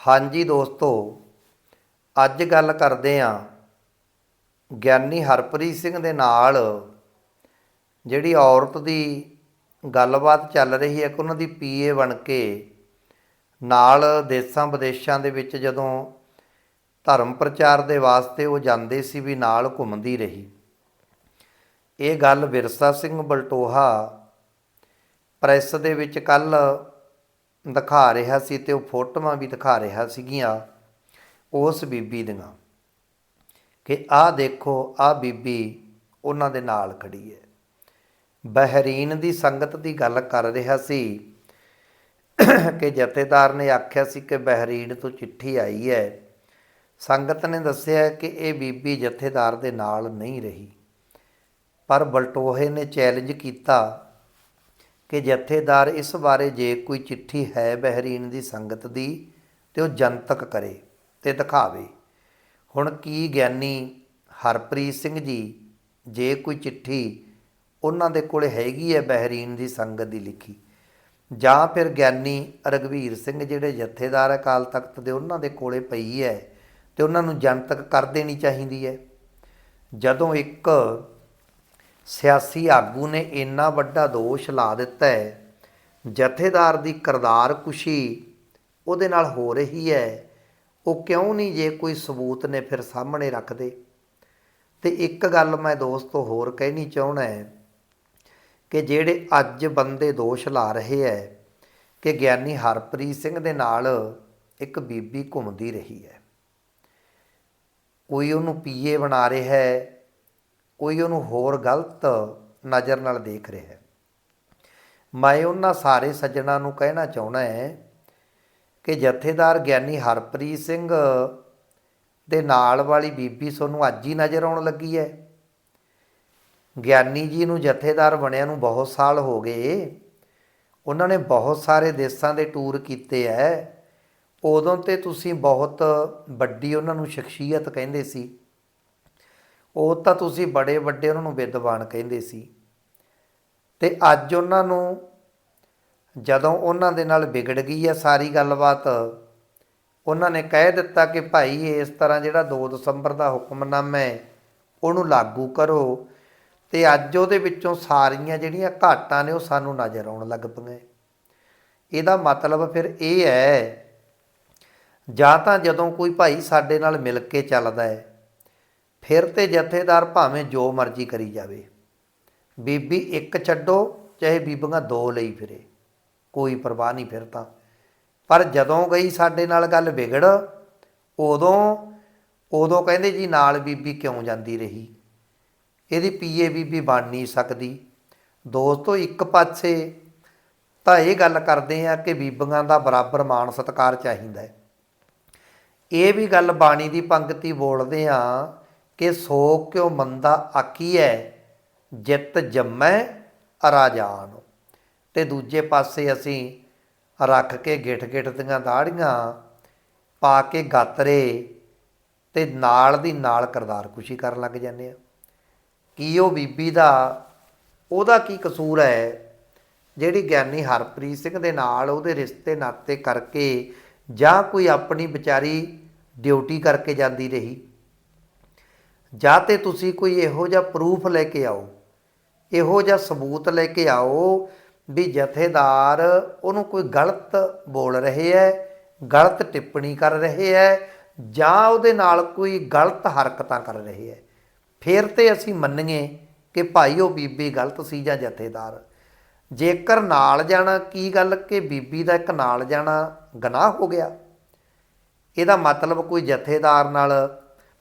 ਹਾਂਜੀ ਦੋਸਤੋ, ਅੱਜ ਗੱਲ ਕਰਦੇ ਆਂ ਗਿਆਨੀ ਹਰਪ੍ਰੀਤ ਸਿੰਘ ਦੇ ਨਾਲ, ਜਿਹੜੀ ਔਰਤ ਦੀ ਗੱਲਬਾਤ ਚੱਲ ਰਹੀ ਹੈ ਕਿ ਉਹਨਾਂ ਦੀ ਪੀਏ ਬਣ ਕੇ ਨਾਲ ਦੇਸਾਂ ਵਿਦੇਸ਼ਾਂ ਦੇ ਵਿੱਚ ਜਦੋਂ ਧਰਮ ਪ੍ਰਚਾਰ ਦੇ ਵਾਸਤੇ ਉਹ ਜਾਂਦੇ ਸੀ ਵੀ ਨਾਲ ਘੁੰਮਦੀ ਰਹੀ। ਇਹ ਗੱਲ ਵਿਰਸਾ ਸਿੰਘ ਬਲਟੋਹਾ ਪ੍ਰੈਸ ਦੇ ਵਿੱਚ ਕੱਲ ਦਿਖਾ ਰਿਹਾ ਸੀ ਤੇ ਉਹ ਫੋਟੋਆਂ ਵੀ ਦਿਖਾ ਰਿਹਾ ਸੀਗੀਆਂ ਉਸ ਬੀਬੀ ਦੀਆਂ ਕਿ ਆਹ ਦੇਖੋ, ਆਹ ਬੀਬੀ ਉਹਨਾਂ ਦੇ ਨਾਲ ਖੜੀ ਹੈ। ਬਹਿਰੀਨ ਦੀ ਸੰਗਤ ਦੀ ਗੱਲ ਕਰ ਰਿਹਾ ਸੀ ਕਿ ਜਥੇਦਾਰ ਨੇ ਆਖਿਆ ਸੀ ਕਿ ਬਹਿਰੀਨ ਤੋਂ ਚਿੱਠੀ ਆਈ ਹੈ। ਸੰਗਤ ਨੇ ਦੱਸਿਆ ਕਿ ਇਹ ਬੀਬੀ ਜਥੇਦਾਰ ਦੇ ਨਾਲ ਨਹੀਂ ਰਹੀ, ਪਰ ਬਲਟੋਹੇ ਨੇ ਚੈਲੰਜ ਕੀਤਾ ਕਿ ਜਥੇਦਾਰ ਇਸ ਬਾਰੇ ਜੇ ਕੋਈ ਚਿੱਠੀ ਹੈ ਬਹਿਰੀਨ ਦੀ ਸੰਗਤ ਦੀ, ਤੇ ਉਹ ਜਨਤਕ ਕਰੇ ਤੇ ਦਿਖਾਵੇ। ਹੁਣ ਕੀ ਗਿਆਨੀ ਹਰਪ੍ਰੀਤ ਸਿੰਘ ਜੀ, ਜੇ ਕੋਈ ਚਿੱਠੀ ਉਹਨਾਂ ਦੇ ਕੋਲ ਹੈਗੀ ਹੈ ਬਹਿਰੀਨ ਦੀ ਸੰਗਤ ਦੀ ਲਿਖੀ, ਜਾਂ ਫਿਰ ਗਿਆਨੀ ਰਗਵੀਰ ਸਿੰਘ ਜਿਹੜੇ ਜਥੇਦਾਰ ਅਕਾਲ ਤਖਤ ਦੇ ਉਹਨਾਂ ਦੇ ਕੋਲੇ ਪਈ ਹੈ, ਤੇ ਉਹਨਾਂ ਨੂੰ ਜਨਤਕ ਕਰ ਦੇਣੀ ਚਾਹੀਦੀ ਹੈ? ਜਦੋਂ ਇੱਕ ਸਿਆਸੀ ਆਗੂ ਨੇ ਇੰਨਾ ਵੱਡਾ ਦੋਸ਼ ਲਾ ਦਿੱਤਾ ਹੈ। ਜਥੇਦਾਰ ਦੀ ਕਰਦਾਰ ਕੁਸ਼ੀ ਉਹਦੇ ਨਾਲ ਹੋ ਰਹੀ ਹੈ। ਉਹ ਕਿਉਂ ਨਹੀਂ ਜੇ ਕੋਈ ਸਬੂਤ ਨੇ ਫਿਰ ਸਾਹਮਣੇ ਰੱਖਦੇ ਤੇ ਇੱਕ ਗੱਲ ਮੈਂ ਦੋਸਤੋ ਹੋਰ ਕਹਿਣੀ ਚਾਹਣਾ ਹੈ ਕਿ ਜਿਹੜੇ ਅੱਜ ਬੰਦੇ ਦੋਸ਼ ਲਾ ਰਹੇ ਹੈ ਕਿ ਗਿਆਨੀ ਹਰਪ੍ਰੀਤ ਸਿੰਘ ਦੇ ਨਾਲ ਇੱਕ ਬੀਬੀ ਘੁੰਮਦੀ ਰਹੀ ਹੈ। ਕੋਈ ਉਹਨੂੰ ਪੀਏ ਬਣਾ ਰਿਹਾ ਹੈ ਕੋਈ ਉਹਨੂੰ ਹੋਰ ਗਲਤ ਨਜ਼ਰ ਨਾਲ ਦੇਖ ਰਿਹਾ ਹੈ। ਮੈਂ ਉਹਨਾਂ ਸਾਰੇ ਸੱਜਣਾ ਨੂੰ ਕਹਿਣਾ ਚਾਹੁੰਦਾ ਹੈ ਕਿ ਜਥੇਦਾਰ ਗਿਆਨੀ ਹਰਪ੍ਰੀਤ ਸਿੰਘ ਦੇ ਨਾਲ ਵਾਲੀ ਬੀਬੀ ਤੁਹਾਨੂੰ ਅੱਜ ਹੀ ਨਜ਼ਰ ਆਉਣ ਲੱਗੀ ਹੈ। ਗਿਆਨੀ ਜੀ ਨੂੰ ਜਥੇਦਾਰ ਬਣਿਆ ਨੂੰ ਬਹੁਤ ਸਾਲ ਹੋ ਗਏ। ਉਹਨਾਂ ਨੇ ਬਹੁਤ ਸਾਰੇ ਦੇਸ਼ਾਂ ਦੇ ਟੂਰ ਕੀਤੇ ਐ ਉਦੋਂ ਤੇ ਤੁਸੀਂ ਬਹੁਤ ਵੱਡੀ ਉਹਨਾਂ ਨੂੰ ਸ਼ਖਸੀਅਤ ਕਹਿੰਦੇ ਸੀ। ਉਹ ਤਾਂ ਤੁਸੀਂ ਬੜੇ ਵੱਡੇ ਉਹਨਾਂ ਨੂੰ ਵਿਦਵਾਨ ਕਹਿੰਦੇ ਸੀ। ਤੇ ਅੱਜ ਉਹਨਾਂ ਨੂੰ ਜਦੋਂ ਉਹਨਾਂ ਦੇ ਨਾਲ ਵਿਗੜ ਗਈ ਹੈ ਸਾਰੀ ਗੱਲਬਾਤ, ਉਹਨਾਂ ਨੇ ਕਹਿ ਦਿੱਤਾ ਕਿ ਭਾਈ ਇਸ ਤਰ੍ਹਾਂ ਜਿਹੜਾ 2 ਦਸੰਬਰ ਦਾ ਹੁਕਮਨਾਮਾ ਹੈ, ਉਹਨੂੰ ਲਾਗੂ ਕਰੋ ਤੇ ਅੱਜ ਉਹਦੇ ਵਿੱਚੋਂ ਸਾਰੀਆਂ ਜਿਹੜੀਆਂ ਘਾਟਾਂ ਨੇ ਉਹ ਸਾਨੂੰ ਨਜ਼ਰ ਆਉਣ ਲੱਗ ਪਈਆਂ। ਇਹਦਾ ਮਤਲਬ ਫਿਰ ਇਹ ਹੈ, ਜਾਂ ਤਾਂ ਜਦੋਂ ਕੋਈ ਭਾਈ ਸਾਡੇ ਨਾਲ ਮਿਲ ਕੇ ਚੱਲਦਾ ਹੈ ਫਿਰ ਤੇ ਜਥੇਦਾਰ ਭਾਵੇਂ ਜੋ ਮਰਜ਼ੀ ਕਰੀ ਜਾਵੇ। ਬੀਬੀ ਇੱਕ ਛੱਡੋ, ਚਾਹੇ ਬੀਬੀਆਂ ਦੋ ਲਈ ਫਿਰੇ, ਕੋਈ ਪਰਵਾਹ ਨਹੀਂ ਫਿਰ ਤਾਂ। ਪਰ ਜਦੋਂ ਗਈ ਸਾਡੇ ਨਾਲ ਗੱਲ ਵਿਗੜ, ਉਦੋਂ ਉਦੋਂ ਕਹਿੰਦੇ ਜੀ ਨਾਲ ਬੀਬੀ ਕਿਉਂ ਜਾਂਦੀ ਰਹੀ? ਇਹਦੀ ਪੀਏ ਬੀਬੀ ਬਣ ਨਹੀਂ ਸਕਦੀ। ਦੋਸਤੋ, ਇੱਕ ਪਾਸੇ ਤਾਂ ਇਹ ਗੱਲ ਕਰਦੇ ਆ ਕਿ ਬੀਬੀਆਂ ਦਾ ਬਰਾਬਰ ਮਾਣ ਸਤਿਕਾਰ ਚਾਹੀਦਾ ਹੈ। ਇਹ ਵੀ ਗੱਲ ਬਾਣੀ ਦੀ ਪੰਕਤੀ ਬੋਲਦੇ ਆ ਕਿ ਸੋ ਕਿਉ ਮੰਦਾ ਆਕੀਐ, ਜਿਤ ਜੰਮੈ ਅਰਾਜਾਨ। ਤੇ ਦੂਜੇ ਪਾਸੇ ਅਸੀਂ ਰੱਖ ਕੇ ਗਿੱਠ ਗਿੱਠ ਦੀਆਂ ਦਾੜੀਆਂ ਪਾ ਕੇ ਗਾਤਰੇ ਤੇ ਨਾਲ ਦੀ ਨਾਲ ਕਰਦਾਰ ਖੁਸ਼ੀ ਕਰਨ ਲੱਗ ਜਾਂਦੇ ਆ ਕੀ ਉਹ ਬੀਬੀ ਦਾ, ਉਹਦਾ ਕੀ ਕਸੂਰ ਹੈ? ਜਿਹੜੀ ਗਿਆਨੀ ਹਰਪ੍ਰੀਤ ਸਿੰਘ ਦੇ ਨਾਲ ਉਹਦੇ ਰਿਸ਼ਤੇ ਨਾਤੇ ਕਰਕੇ ਜਾਂ ਕੋਈ ਆਪਣੀ ਵਿਚਾਰੀ ਡਿਊਟੀ ਕਰਕੇ ਜਾਂਦੀ ਰਹੀ। ਜਾਂ ਤੇ ਤੁਸੀਂ ਕੋਈ ਇਹੋ ਜਿਹਾ ਪ੍ਰੂਫ ਲੈ ਕੇ ਆਓ, ਇਹੋ ਜਿਹਾ ਸਬੂਤ ਲੈ ਕੇ ਆਓ ਵੀ ਜਥੇਦਾਰ ਉਹਨੂੰ ਕੋਈ ਗਲਤ ਬੋਲ ਰਹੇ ਹੈ, ਗਲਤ ਟਿੱਪਣੀ ਕਰ ਰਹੇ ਹੈ, ਜਾਂ ਉਹਦੇ ਨਾਲ ਕੋਈ ਗਲਤ ਹਰਕਤਾਂ ਕਰ ਰਹੇ ਹੈ। ਫਿਰ ਤੇ ਅਸੀਂ ਮੰਨੀਏ ਕਿ ਭਾਈ ਉਹ ਬੀਬੀ ਗਲਤ ਸੀ ਜਾਂ ਜਥੇਦਾਰ। ਜੇਕਰ ਨਾਲ ਜਾਣਾ, ਕੀ ਗੱਲ ਕਿ ਬੀਬੀ ਦਾ ਇੱਕ ਨਾਲ ਜਾਣਾ ਗਨਾਹ ਹੋ ਗਿਆ? ਇਹਦਾ ਮਤਲਬ ਕੋਈ ਜਥੇਦਾਰ ਨਾਲ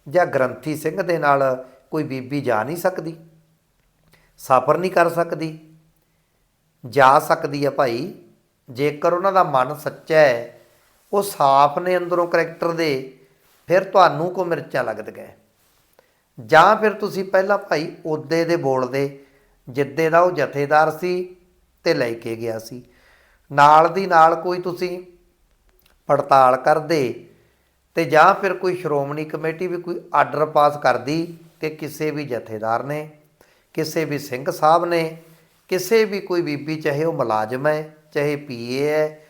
ਜਾਂ ਗ੍ਰੰਥੀ ਸਿੰਘ ਦੇ ਨਾਲ ਕੋਈ ਬੀਬੀ ਜਾ ਨਹੀਂ ਸਕਦੀ? ਸਫ਼ਰ ਨਹੀਂ ਕਰ ਸਕਦੀ? ਜਾ ਸਕਦੀ ਹੈ ਭਾਈ। ਜੇਕਰ ਉਹਨਾਂ ਦਾ ਮਨ ਸੱਚਾ ਹੈ, ਉਹ ਸਾਫ਼ ਨੇ ਅੰਦਰੋਂ ਕਰੈਕਟਰ ਦੇ, ਫਿਰ ਤੁਹਾਨੂੰ ਕੋ ਮਿਰਚਾਂ ਲੱਗਦੀਆਂ ਜਾਂ ਫਿਰ ਤੁਸੀਂ ਪਹਿਲਾਂ ਭਾਈ ਉਹਦੇ ਦੇ ਬੋਲਦੇ ਜਿੱਦੇ ਦਾ ਉਹ ਜਥੇਦਾਰ ਸੀ ਤੇ ਲੈ ਕੇ ਗਿਆ ਸੀ। ਨਾਲ ਦੀ ਨਾਲ ਕੋਈ ਤੁਸੀਂ ਪੜਤਾਲ ਕਰਦੇ ਤੇ ਜਾਂ ਫਿਰ ਕੋਈ ਸ਼੍ਰੋਮਣੀ ਕਮੇਟੀ ਵੀ ਕੋਈ ਆਰਡਰ ਪਾਸ ਕਰਦੀ ਕਿ ਕਿਸੇ ਵੀ ਜਥੇਦਾਰ ਨੇ ਕਿਸੇ ਵੀ ਸਿੰਘ ਸਾਹਿਬ ਨੇ ਕਿਸੇ ਵੀ ਕੋਈ ਬੀਬੀ ਚਾਹੇ ਉਹ ਮੁਲਾਜ਼ਮ ਹੈ ਚਾਹੇ ਪੀਏ ਹੈ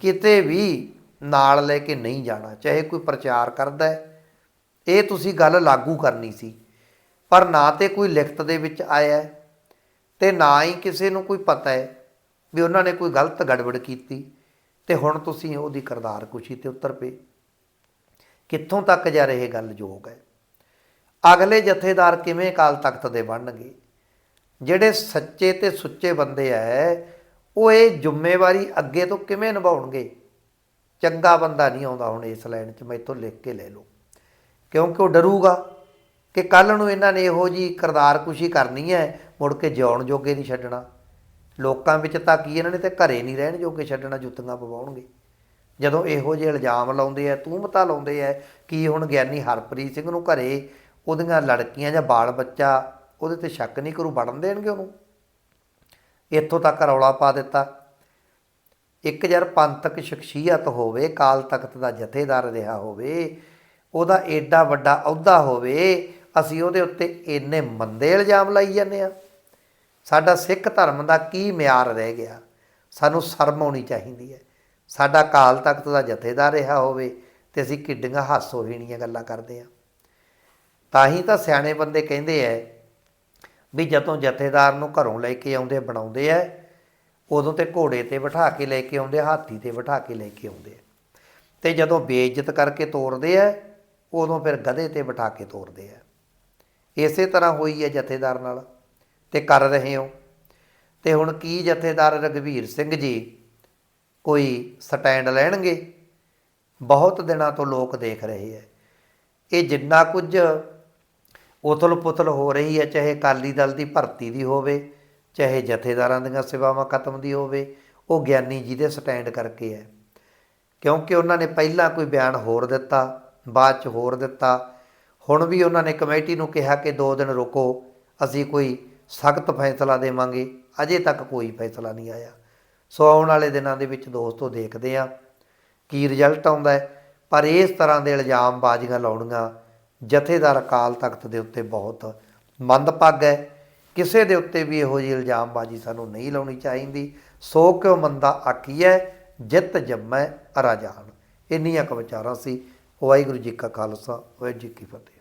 ਕਿਤੇ ਵੀ ਨਾਲ ਲੈ ਕੇ ਨਹੀਂ ਜਾਣਾ ਚਾਹੇ ਕੋਈ ਪ੍ਰਚਾਰ ਕਰਦਾ ਹੈ ਇਹ ਤੁਸੀਂ ਗੱਲ ਲਾਗੂ ਕਰਨੀ ਸੀ। ਪਰ ਨਾ ਤੇ ਕੋਈ ਲਿਖਤ ਦੇ ਵਿੱਚ ਆਇਆ ਹੈ, ਤੇ ਨਾ ਹੀ ਕਿਸੇ ਨੂੰ ਕੋਈ ਪਤਾ ਹੈ ਵੀ ਉਹਨਾਂ ਨੇ ਕੋਈ ਗਲਤ ਗੜਬੜ ਕੀਤੀ ਤੇ ਹੁਣ ਤੁਸੀਂ ਉਹਦੀ ਕਰਦਾਰ ਕੁਸ਼ੀ ਤੇ ਉਤਰ ਪਏ। ਕਿੱਥੋਂ ਤੱਕ ਜਾ ਰਹੇ ਗੱਲ ਯੋਗ ਹੈ? ਅਗਲੇ ਜਥੇਦਾਰ ਕਿਵੇਂ ਕਾਲ ਤਖਤ ਦੇ ਬਣਨਗੇ? ਜਿਹੜੇ ਸੱਚੇ ਤੇ ਸੁੱਚੇ ਬੰਦੇ ਐ, ਉਹ ਇਹ ਜ਼ਿੰਮੇਵਾਰੀ ਅੱਗੇ ਤੋਂ ਕਿਵੇਂ ਨਿਭਾਉਣਗੇ? ਚੰਗਾ ਬੰਦਾ ਨਹੀਂ ਆਉਂਦਾ ਹੁਣ ਇਸ ਲਾਈਨ 'ਚ, ਮੈਥੋਂ ਲਿਖ ਕੇ ਲੈ ਲਓ। ਕਿਉਂਕਿ ਉਹ ਡਰੂਗਾ ਕਿ ਕੱਲ ਨੂੰ ਇਹਨਾਂ ਨੇ ਇਹੋ ਜੀ ਕਰਦਾਰ ਕੁਸ਼ੀ ਕਰਨੀ ਹੈ ਮੁੜ ਕੇ ਜਿਉਣ ਜੋਗੇ ਨਹੀਂ ਛੱਡਣਾ। ਲੋਕਾਂ ਵਿੱਚ ਤਾਂ ਕੀ ਇਹਨਾਂ ਨੇ ਤੇ ਘਰੇ ਨਹੀਂ ਰਹਿਣ ਜੋਗੇ ਛੱਡਣਾ, ਜੁੱਤੀਆਂ ਪਵਾਉਣਗੇ। ਜਦੋਂ ਇਹੋ ਜਿਹੇ ਇਲਜ਼ਾਮ ਲਾਉਂਦੇ ਆ, ਤੂਮਤਾ ਲਾਉਂਦੇ ਆ ਕਿ ਹੁਣ ਗਿਆਨੀ ਹਰਪ੍ਰੀਤ ਸਿੰਘ ਨੂੰ ਘਰੇ ਉਹਦੀਆਂ ਲੜਕੀਆਂ ਜਾਂ ਬਾਲ ਬੱਚਾ ਉਹਦੇ ਤੇ ਸ਼ੱਕ ਨਹੀਂ ਕਰੂ, ਵੜਨ ਦੇਣਗੇ ਉਹਨੂੰ? ਇੱਥੋਂ ਤੱਕ ਰੌਲਾ ਪਾ ਦਿੱਤਾ। ਇੱਕ ਜਰ ਪੰਥਕ ਸ਼ਖਸੀਅਤ ਹੋਵੇ, ਕਾਲ ਤਖਤ ਦਾ ਜਥੇਦਾਰ ਰਿਹਾ ਹੋਵੇ, ਉਹਦਾ ਏਡਾ ਵੱਡਾ ਅਹੁਦਾ ਹੋਵੇ, ਅਸੀਂ ਉਹਦੇ ਉੱਤੇ ਇੰਨੇ ਮੰਦੇ ਇਲਜ਼ਾਮ ਲਾਈ ਜਾਂਦੇ ਆ। ਸਾਡਾ ਸਿੱਖ ਧਰਮ ਦਾ ਕੀ ਮਿਆਰ ਰਹਿ ਗਿਆ? ਸਾਨੂੰ ਸ਼ਰਮ ਆਉਣੀ ਚਾਹੀਦੀ ਹੈ। ਸਾਡਾ ਕਾਲ ਤਖਤ ਦਾ ਜਥੇਦਾਰ ਰਿਹਾ ਹੋਵੇ ਤੇ ਅਸੀਂ ਕਿੱਡੀਆਂ ਹਾਸੋਹੀਣੀਆਂ ਗੱਲਾਂ ਕਰਦੇ ਆ ਤਾਂ ਹੀ ਤਾਂ ਸਿਆਣੇ ਬੰਦੇ ਕਹਿੰਦੇ ਐ ਵੀ ਜਦੋਂ ਜਥੇਦਾਰ ਨੂੰ ਘਰੋਂ ਲੈ ਕੇ ਆਉਂਦੇ, ਬਣਾਉਂਦੇ ਐ, ਉਦੋਂ ਤੇ ਘੋੜੇ ਤੇ ਬਿਠਾ ਕੇ ਲੈ ਕੇ ਆਉਂਦੇ, ਹਾਥੀ ਤੇ ਬਿਠਾ ਕੇ ਲੈ ਕੇ ਆਉਂਦੇ ਐ। ਤੇ ਜਦੋਂ ਬੇਇੱਜ਼ਤ ਕਰਕੇ ਤੋਰਦੇ ਐ, ਉਦੋਂ ਫਿਰ ਗਧੇ ਤੇ ਬਿਠਾ ਕੇ ਤੋਰਦੇ ਐ। ਇਸੇ ਤਰ੍ਹਾਂ ਹੋਈ ਹੈ ਜਥੇਦਾਰ ਨਾਲ। ਤੇ ਕਰ ਰਹੇ ਹੋ। ਤੇ ਹੁਣ ਕੀ ਜਥੇਦਾਰ ਰਗਵੀਰ ਸਿੰਘ ਜੀ ਕੋਈ ਸਟੈਂਡ ਲੈਣਗੇ। ਬਹੁਤ ਦਿਨਾਂ ਤੋਂ ਲੋਕ ਦੇਖ ਰਹੇ ਹੈ। ਇਹ ਜਿੰਨਾ ਕੁਝ ਉਥਲ ਪੁਥਲ ਹੋ ਰਹੀ ਹੈ, ਚਾਹੇ ਅਕਾਲੀ ਦਲ ਦੀ ਭਰਤੀ ਦੀ ਹੋਵੇ, ਚਾਹੇ ਜਥੇਦਾਰਾਂ ਦੀਆਂ ਸੇਵਾਵਾਂ ਖਤਮ ਦੀ ਹੋਵੇ, ਉਹ ਗਿਆਨੀ ਜੀ ਦੇ ਸਟੈਂਡ ਕਰਕੇ ਹੈ। ਕਿਉਂਕਿ ਉਹਨਾਂ ਨੇ ਪਹਿਲਾਂ ਕੋਈ ਬਿਆਨ ਹੋਰ ਦਿੱਤਾ, ਬਾਅਦ ਚ ਹੋਰ ਦਿੱਤਾ। ਹੁਣ ਵੀ ਉਹਨਾਂ ਨੇ ਕਮੇਟੀ ਨੂੰ ਕਿਹਾ ਕਿ 2 ਦਿਨ ਰੁਕੋ, ਅਸੀਂ ਕੋਈ ਸਖਤ ਫੈਸਲਾ ਦੇਵਾਂਗੇ। ਅਜੇ ਤੱਕ ਕੋਈ ਫੈਸਲਾ ਨਹੀਂ ਆਇਆ। ਸੋ ਆਉਣ ਵਾਲੇ ਦਿਨਾਂ ਦੇ ਵਿੱਚ ਦੋਸਤੋ ਦੇਖਦੇ ਆ ਕੀ ਰਿਜ਼ਲਟ ਆਉਂਦਾ ਹੈ। ਪਰ ਇਸ ਤਰ੍ਹਾਂ ਦੇ ਇਲਜ਼ਾਮ ਬਾਜ਼ੀਆਂ ਲਾਉਣੀਆਂ ਜਥੇਦਾਰ ਅਕਾਲ ਤਖਤ ਦੇ ਉੱਤੇ ਬਹੁਤ ਮੰਦਭਾਗਾ ਹੈ। ਕਿਸੇ ਦੇ ਉੱਤੇ ਵੀ ਇਹੋ ਜਿਹੀ ਇਲਜ਼ਾਮਬਾਜ਼ੀ ਸਾਨੂੰ ਨਹੀਂ ਲਾਉਣੀ ਚਾਹੀਦੀ। ਸੋ ਕਿਉ ਮੰਦਾ ਆਖੀਐ ਜਿੱਤ ਜੰਮੈ ਅਰਾਜਾਨ ਇੰਨੀਆਂ ਕੁ ਵਿਚਾਰਾਂ ਸੀ। ਵਾਹਿਗੁਰੂ ਜੀ ਕਾ ਖਾਲਸਾ, ਵਾਹਿਗੁਰੂ ਜੀ ਕੀ ਫਤਿਹ।